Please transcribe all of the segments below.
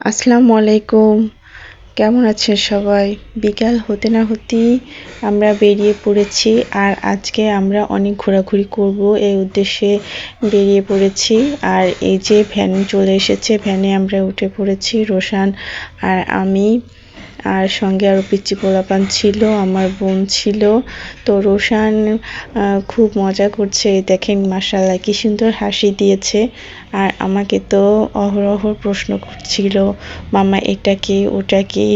আসসালামু আলাইকুম। কেমন আছেন সবাই? বিকাল হতে না হতেই আমরা বেরিয়ে পড়েছি আর আজকে আমরা অনেক ঘোরাঘুরি করব এই উদ্দেশ্যে বেরিয়ে পড়েছি। আর এই যে ভ্যান চলে এসেছে, ভ্যানে আমরা উঠে পড়েছি রোশান আর আমি। আর সঙ্গে আরও পিচ্ছি পোলাপান ছিল, আমার বোন ছিল। তো রোশান খুব মজা করছে। দেখেন মাসাল্লাহ কি সুন্দর হাসি দিয়েছে। আর আমাকে তো অহরহ প্রশ্ন করছিল, মামা, এটা কি, ওটা কি,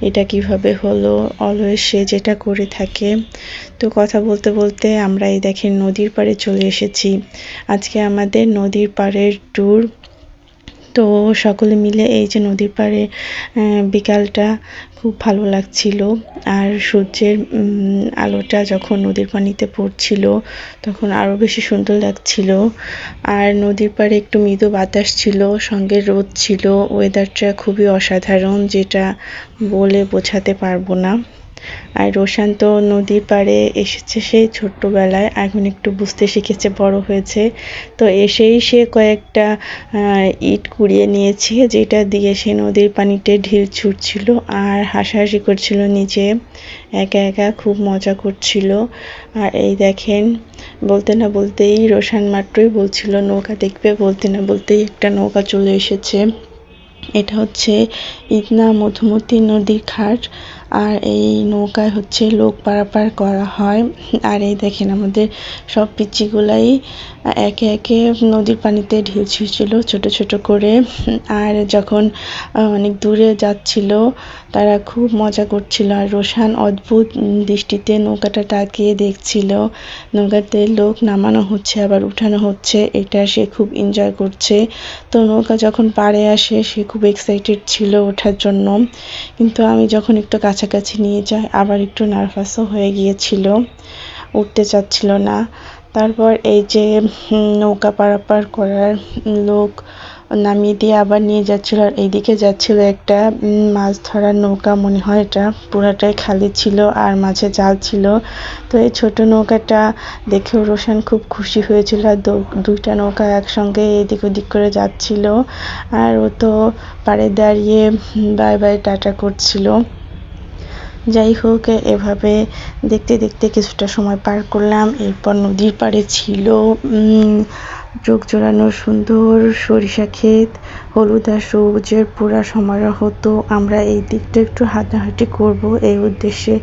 এটা কীভাবে হলো? অলওয়েজ সে যেটা করে থাকে। তো কথা বলতে বলতে আমরা এই দেখেন নদীর পাড়ে চলে এসেছি। আজকে আমাদের নদীর পাড়ের ট্যুর তো সকলে মিলে এই যে নদীর পাড়ে বিকালটা খুব ভালো লাগছিল। আর সূর্যের আলোটা যখন নদীর পানিতে পড়ছিল, তখন আরও বেশি সুন্দর লাগছিল। আর নদীর পাড়ে একটু মৃদু বাতাস ছিল, সঙ্গে রোদ ছিল। ওয়েদারটা খুবই অসাধারণ, যেটা বলে বোঝাতে পারব না। আর রোশান তো নদীর পাড়ে এসেছে সেই ছোট্টবেলায়, এখন একটু বুঝতে শিখেছে, বড় হয়েছে। তো এসেই সে কয়েকটা ইট কুড়িয়ে নিয়েছে, যেটা দিয়ে সে নদীর পানিতে ঢিল ছুটছিল আর হাসাহাসি করছিল নিচে। একা একা খুব মজা করছিল। আর এই দেখেন, বলতে না বলতেই রোশান মাত্রই বলছিল, নৌকা দেখবে, বলতে না বলতেই একটা নৌকা চলে এসেছে। এটা হচ্ছে ইদনা মধুমতি নদীর ঘাট আর এই নৌকায় হচ্ছে লোক পারাপার করা হয়। আর এই দেখেন আমাদের সব পিচ্চিগুলাই একে একে নদীর পানিতে ঢিল ছুঁড়ছিল ছোট ছোট করে। আর যখন অনেক দূরে যাচ্ছিল, তারা খুব মজা করছিল। আর রোশান অদ্ভুত দৃষ্টিতে নৌকাটা তাকিয়ে দেখছিল। নৌকাতে লোক নামানো হচ্ছে, আবার উঠানো হচ্ছে। এটা সে খুব এনজয় করছে। তো নৌকা যখন পাড়ে আসে, সে খুব এক্সাইটেড ছিল ওঠার জন্য। কিন্তু আমি যখন একটু কাছাকাছি নিয়ে যায়, আবার একটু নার্ভাসও হয়ে গিয়েছিল, উঠতে চাচ্ছিল না। তারপর এই যে নৌকা পারাপার করার লোক নামিয়ে দিয়ে আবার নিয়ে যাচ্ছিল, আর এইদিকে যাচ্ছিল একটা মাছ ধরার নৌকা, মনে হয় এটা পুরাটাই খালি ছিল আর মাঝে জাল ছিল। তো এই ছোট নৌকাটা দেখেও রোশান খুব খুশি হয়েছিল, আর দুইটা নৌকা একসঙ্গে এদিক ওদিক করে যাচ্ছিল। আর ও তো পাড়ে দাঁড়িয়ে বাই বাই টাটা করছিল। যাই হোক, এভাবে দেখতে দেখতে কিছুটা সময় পার করলাম। এরপর নদীর পাড়ে ছিল চোখ জোড়ানো সুন্দর সরিষা ক্ষেত, হলুদ আর সবুজের পুরা সমারোহ হতো আমরা এই দিকটা একটু হাঁটাহাঁটি করব। এই উদ্দেশ্যে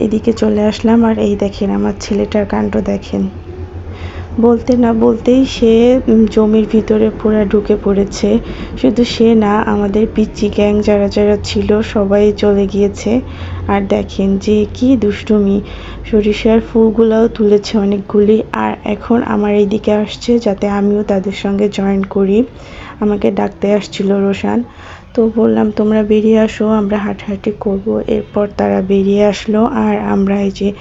এদিকে চলে আসলাম। আর এই দেখেন, আমার ছেলেটার কাণ্ড দেখেন। বলতে না বলতেই সে জমির ভিতরে পুরা ঢুকে পড়েছে। শুধু সে না, আমাদের পিচ্চি গ্যাং যারা যারা ছিল, সবাই চলে গিয়েছে। আর দেখেন যে কি দুষ্টুমি। সরিষার ফুলগুলোও তুলেছে অনেকগুলি। আর এখন আমার এইদিকে আসছে যাতে আমিও তাদের সঙ্গে জয়েন করি। আমাকে ডাকতে আসছিল রোশান। তো বললাম, তোমরা বেরিয়ে আসো, আমরা হাঁটাহাঁটি করব। এরপর তারা বেরিয়ে আসলো। আর আমরা এই যে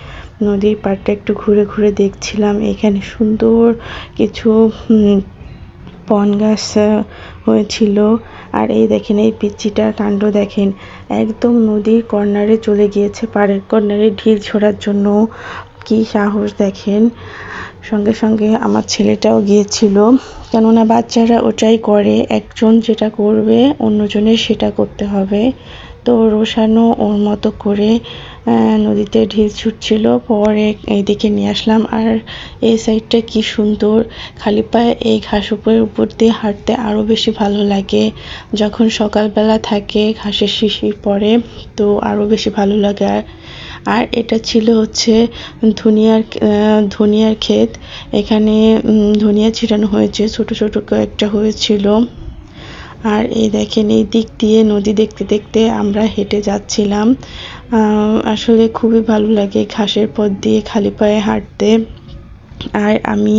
নদীর পাড়টা একটু ঘুরে ঘুরে দেখছিলাম। এখানে সুন্দর কিছু পন গাছ হয়েছিল। আর এই দেখেন, এই পিচ্চিটার কাণ্ড দেখেন। একদম নদীর কর্নারে চলে গিয়েছে, পাড়ের কর্নারে ঢিল ছোড়ার জন্য। কি সাহস দেখেন। সঙ্গে সঙ্গে আমার ছেলেটাও গিয়েছিল। কেননা বাচ্চারা ওটাই করে, একজন যেটা করবে, অন্যজনের সেটা করতে হবে। তো রোশানও ওর মতো করে নদীতে ঢিল ছুটছিল, পরে এইদিকে নিয়ে আসলাম। আর এই সাইডটা কি সুন্দর। খালি পায়ে এই ঘাস উপরের উপর দিয়ে হাঁটতে আরও বেশি ভালো লাগে। যখন সকালবেলা থাকে, ঘাসের শিশির পরে তো আরও বেশি ভালো লাগে। আর আর এটা ছিল হচ্ছে ধনিয়ার ধনিয়ার ক্ষেত। এখানে ধনিয়া ছিটানো হয়েছে। ছোট ছোট কয়েকটা হয়েছিল। আর এই দেখেন, এই দিক দিয়ে, নদী দেখতে দেখতে আমরা হেঁটে যাচ্ছিলাম। আসলে খুবই ভালো লাগে ঘাসের পথ দিয়ে খালি পায়ে হাঁটতে। আর আমি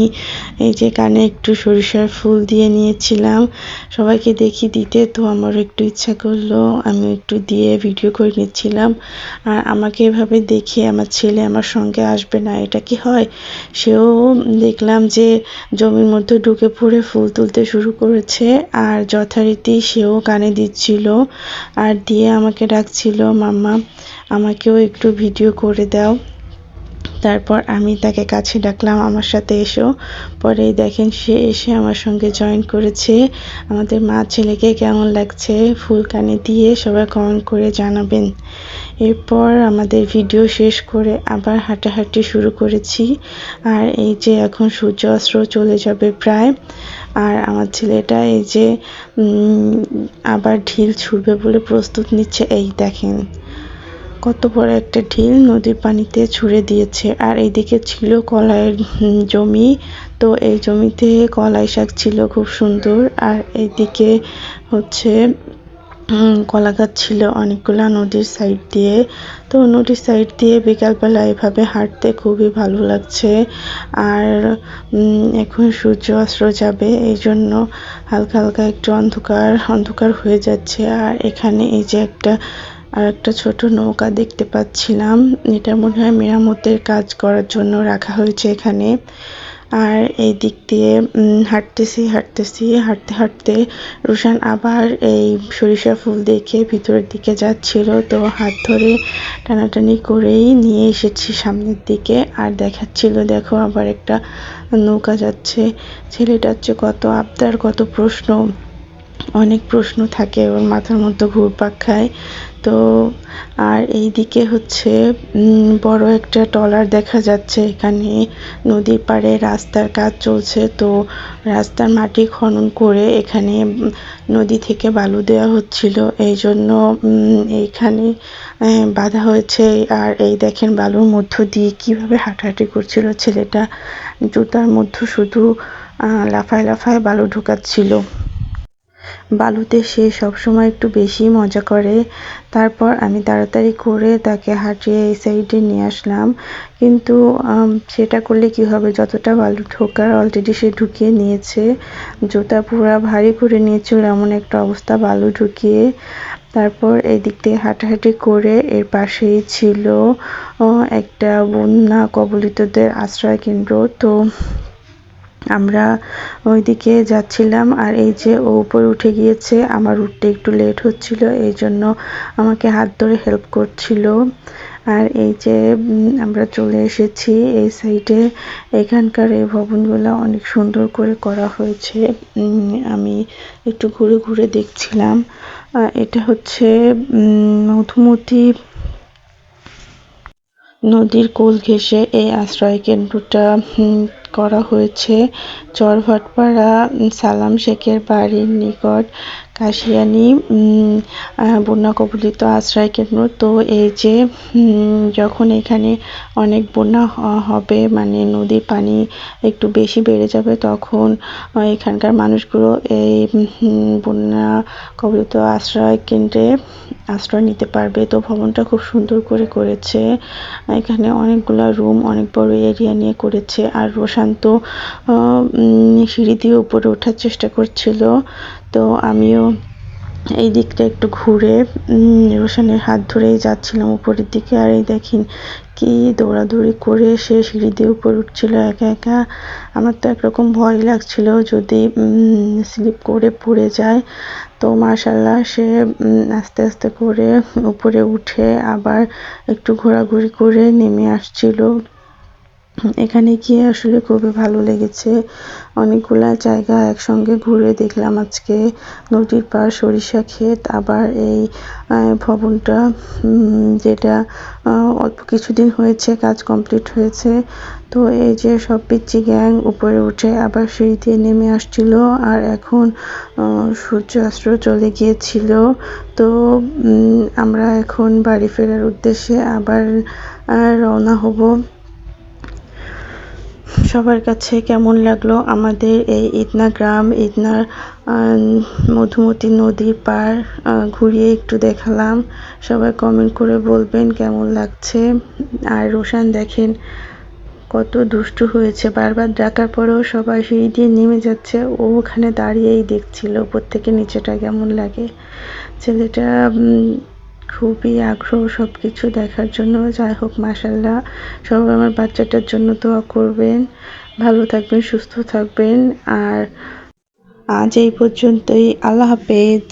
এই যে কানে একটু সরিষার ফুল দিয়ে নিয়েছিলাম। সবাইকে দেখি দিতে তো আমারও একটু ইচ্ছা করল আমি একটু দিয়ে ভিডিও করে নিচ্ছিলাম। আর আমাকে এভাবে দেখে আমার ছেলে আমার সঙ্গে আসবে না, এটা কি হয়? সেও দেখলাম যে জমির মধ্যে ঢুকে পড়ে ফুল তুলতে শুরু করেছে আর যথারীতি সেও কানে দিচ্ছিল আর দিয়ে আমাকে ডাকছিল, মাম্মা, আমাকেও একটু ভিডিও করে দাও। তারপর আমি তাকে কাছে ডাকলাম, আমার সাথে এসো। পরে দেখেন সে এসে আমার সঙ্গে জয়েন করেছে। আমাদের মা ছেলেকে কেমন লাগছে ফুল কানে দিয়ে সবাই কমেন্ট করে জানাবেন। এরপর আমাদের ভিডিও শেষ করে আবার হাঁটাহাঁটি শুরু করেছি। আর এই যে এখন সূর্য অস্ত্র চলে যাবে প্রায়। আর আমার ছেলেটা এই যে আবার ঢিল ছুড়বে বলে প্রস্তুত নিচ্ছে। এই দেখেন। কত বড় একটা ঢিল নদীর পানিতে ছুঁড়ে দিয়েছে। আর এইদিকে ছিল কলাইয়ের জমি। তো এই জমিতে কলাই শাক ছিল খুব সুন্দর। আর এইদিকে হচ্ছে কলা গাছ ছিল অনেকগুলা নদীর সাইড দিয়ে। তো নদীর সাইড দিয়ে বিকালবেলা এভাবে হাঁটতে খুবই ভালো লাগছে। আর এখন সূর্য অস্ত্র যাবে, এই জন্য হালকা হালকা একটু অন্ধকার অন্ধকার হয়ে যাচ্ছে। আর এখানে এই যে একটা আর একটা ছোট নৌকা দেখতে পাচ্ছিলাম। এটা মনে হয় মেরামতের কাজ করার জন্য রাখা হয়েছে এখানে। আর এই দিক দিয়ে উম, হাঁটতেছি হাঁটতেছি হাঁটতে হাঁটতে রুশান আবার এই সরিষা ফুল দেখে ভিতরের দিকে যাচ্ছিল। তো হাত ধরে টানাটানি করেই নিয়ে এসেছি সামনের দিকে। আর দেখাচ্ছিল দেখো আবার একটা নৌকা যাচ্ছে। ছেলেটার চেয়ে কত আবদার কত প্রশ্ন। অনেক প্রশ্ন থাকে ওর মাথার মধ্যে ঘুরপাক খায়। তো আর এই দিকে হচ্ছে বড় একটা ট্রলার দেখা যাচ্ছে এখানে। নদীর পাড়ে রাস্তার কাজ চলছে, তো রাস্তার মাটি খনন করে এখানে নদী থেকে বালু দেওয়া হচ্ছিল। এই জন্য এইখানে বাঁধা হয়েছে। আর এই দেখেন বালুর মধ্য দিয়ে কীভাবে হাঁটাহাঁটি করছিল ছেলেটা। জুতার মধ্যে শুধু লাফায় লাফায় বালু ঢোকাচ্ছিল। বালুতে সে সবসময় একটু বেশি মজা করে। তারপর আমি তাড়াতাড়ি করে তাকে হাঁটিয়ে এই সাইডে নিয়ে আসলাম। কিন্তু সেটা করলে কি হবে? যতটা বালু ঢোকার অলরেডি সে ঢুকিয়ে নিয়েছে। জুতা পুরা ভারী করে নিয়েছিল এমন একটা অবস্থা, বালু ঢুকিয়ে। তারপর এই দিক থেকে হাঁটাহাঁটি করে এর পাশেই ছিল একটা বন্যা কবলিতদের আশ্রয় কেন্দ্র তো আমরা ওইদিকে যাচ্ছিলাম আর এই যে ও উপরে উঠে গিয়েছে, আমার উঠতে একটু লেট হচ্ছিল, এই জন্য আমাকে হাত ধরে হেল্প করছিল। আর এই যে আমরা চলে এসেছি এই সাইডে এখানকার এই ভবনগুলো অনেক সুন্দর করে করা হয়েছে। আমি একটু ঘুরে ঘুরে দেখছিলাম। এটা হচ্ছে মধুমতি নদীর কোল ঘেঁষে এই আশ্রয় কেন্দ্রটা করা হয়েছে। চরভাটপাড়া সালাম শেখের বাড়ির নিকট কাশিয়ানি বন্যা কবলিত আশ্রয় কেন্দ্র। তো এই যে যখন এখানে অনেক বন্যা হবে মানে নদীর পানি একটু বেশি বেড়ে যাবে তখন এখানকার মানুষগুলো এই বন্যা কবলিত আশ্রয় কেন্দ্রে আশ্রয় নিতে পারবে। তো ভবনটা খুব সুন্দর করে করেছে। এখানে অনেকগুলা রুম অনেক বড় এরিয়া নিয়ে করেছে। আর রোশান্ত আহ, উম, সিঁড়ি দিয়ে উপরে ওঠার চেষ্টা করছিল। তো আমিও এই দিকটা একটু ঘুরে রোশানের হাত ধরেই যাচ্ছিলাম উপরের দিকে। আর এই দেখেন কি দৌড়াদৌড়ি করে সে সিঁড়ি দিয়ে উপরে উঠছিল একা একা। আমার তো একরকম ভয় লাগছিল যদি স্লিপ করে পড়ে যায়। তো মাশাল্লাহ সে আস্তে আস্তে করে উপরে উঠে আবার একটু ঘোরাঘুরি করে নেমে আসছিল। এখানে গিয়ে আসলে খুবই ভালো লেগেছে। অনেকগুলা জায়গা একসঙ্গে ঘুরে দেখলাম আজকে। নদীর পাড় সরিষা ক্ষেত আবার এই ভবনটা যেটা অল্প কিছুদিন হয়েছে কাজ কমপ্লিট হয়েছে। তো এই যে সব পিচ্ছি গ্যাং উপরে উঠে আবার সিঁড়ি দিয়ে নেমে আসছিল আর এখন আহ, সূর্য অস্ত্র চলে গিয়েছিল। তো আমরা এখন বাড়ি ফেরার উদ্দেশ্যে আবার রওনা হব। সবার কাছে কেমন লাগল? আমাদের এই ইদনা গ্রাম ইদনার মধুমতি নদীর আহ, ঘুরিয়ে একটু দেখালাম। সবাই কমেন্ট করে বলবেন কেমন লাগছে। আর রোশান দেখেন কত দুষ্টু হয়েছে। বারবার ডাকার পরেও সবাই সিঁড়ি দিয়ে নেমে যাচ্ছে। ও ওখানে দাঁড়িয়েই দেখছিল উপর থেকে নিচেটা কেমন লাগে। ছেলেটা খুবই আগ্রহ সব কিছু দেখার জন্য। যাই হোক মাসাল্লাহ সবাই আমার বাচ্চাটার জন্য দোয়া করবেন। ভালো থাকবেন, সুস্থ থাকবেন। আর আজ এই পর্যন্তই। আল্লাহ হাফেজ।